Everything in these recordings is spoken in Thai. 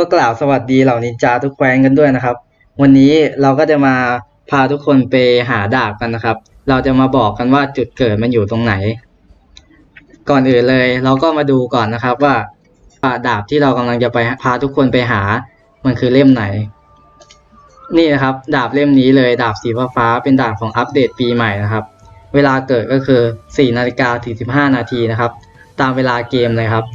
ก็กล่าวสวัสดีเหล่านินจาทุกแคว้นกันด้วยนะครับ วันนี้เราก็จะมาพาทุกคนไปหาดาบกันนะครับ เราจะมาบอกกันว่าจุดเกิดมันอยู่ตรงไหน ก่อนอื่นเลย เราก็มาดูก่อนนะครับว่าดาบที่เรากำลังจะไปพาทุกคนไปหา มันคือเล่มไหน นี่นะครับ ดาบเล่มนี้เลยดาบสีฟ้าเป็นดาบของอัปเดตปีใหม่นะครับ เวลาเกิดก็คือ4นาฬิกาถึง15นาทีนะครับ ตามเวลาเกมเลยครับ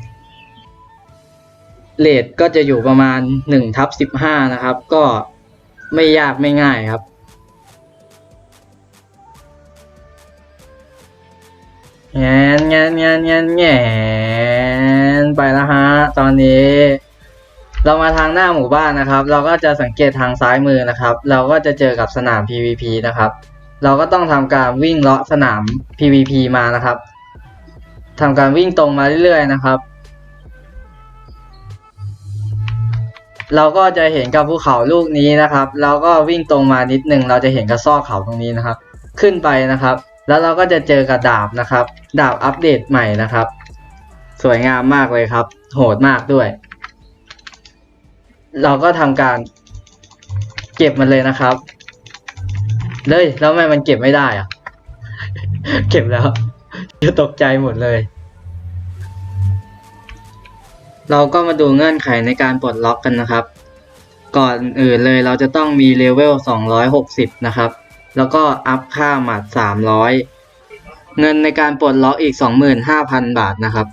เลทก็จะอยู่ประมาณ1ทับ15 นะครับ ก็ไม่ยากไม่ง่ายครับ แงนแงนแงนแงนแงนไปแล้วฮะ ตอนนี้ เรามาทางหน้าหมู่บ้านนะครับ เราก็จะสังเกตทางซ้ายมือนะครับ เราก็จะเจอกับสนาม PVP นะครับ เราก็ต้องทำการวิ่งเลาะสนาม PVP มานะครับทำการวิ่งตรงมาเรื่อยๆนะครับ เราก็จะเห็นกับภูเขาลูกนี้นะครับ เราก็วิ่งตรงมานิดนึง เราจะเห็นกับซอกเขาตรงนี้นะครับ ขึ้นไปนะครับ แล้วเราก็จะเจอกับดาบนะครับ ดาบอัปเดตใหม่นะครับ สวยงามมากเลยครับ โหดมากด้วย เราก็ทำการ เก็บมันเลยนะครับเลยแล้วทำไมมันเก็บไม่ได้อะเก็บแล้วจะตกใจหมดเลย เราก็มาดูเงื่อนไขในการปลดล็อกกันนะครับ ก่อนอื่นเลยเราจะต้องมีเลเวล 260 นะครับ แล้วก็อัพค่าหมัด 300 เงินในการปลดล็อกอีก 25,000 บาทนะครับ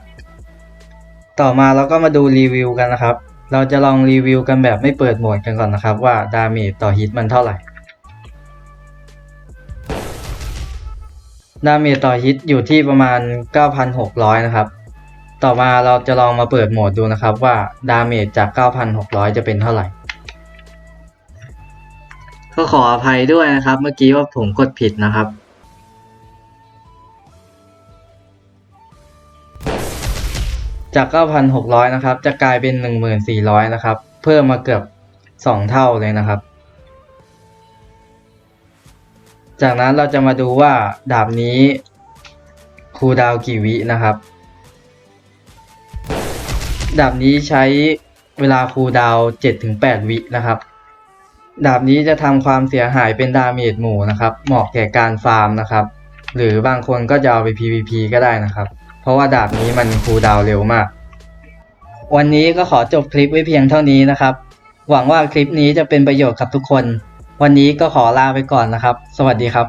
ต่อมาเราก็มาดูรีวิวกันนะครับ เราจะลองรีวิวกันแบบไม่เปิดโหมดกันก่อนนะครับ ว่าดาเมจต่อฮิตมันเท่าไหร่ ดาเมจต่อฮิตอยู่ที่ประมาณ 9,600 นะครับ ต่อมาเราจะลองมาเปิดโหมดดูนะครับว่าดาเมจจาก 9,600 จะเป็นเท่าไหร่ ก็ขออภัยด้วยนะครับ เมื่อกี้ว่าผมกดผิดนะครับ จาก 9,600 นะครับ จะกลายเป็น 1,400 นะครับ เพิ่มมาเกือบ 2 เท่าเลยนะครับ จากนั้นเราจะมาดูว่าดาบนี้คูลดาวน์กี่วินะครับ ดาบนี้ใช้เวลาคูลดาว7-8วินะครับ ดาบนี้จะทำความเสียหายเป็นดาเมจหมู่นะครับ เหมาะแก่การฟาร์มนะครับ หรือบางคนก็จะเอาไป PVP ก็ได้นะครับ เพราะว่าดาบนี้มันคูลดาวเร็วมาก วันนี้ก็ขอจบคลิปไว้เพียงเท่านี้นะครับ หวังว่าคลิปนี้จะเป็นประโยชน์กับทุกคน วันนี้ก็ขอลาไปก่อนนะครับ สวัสดีครับ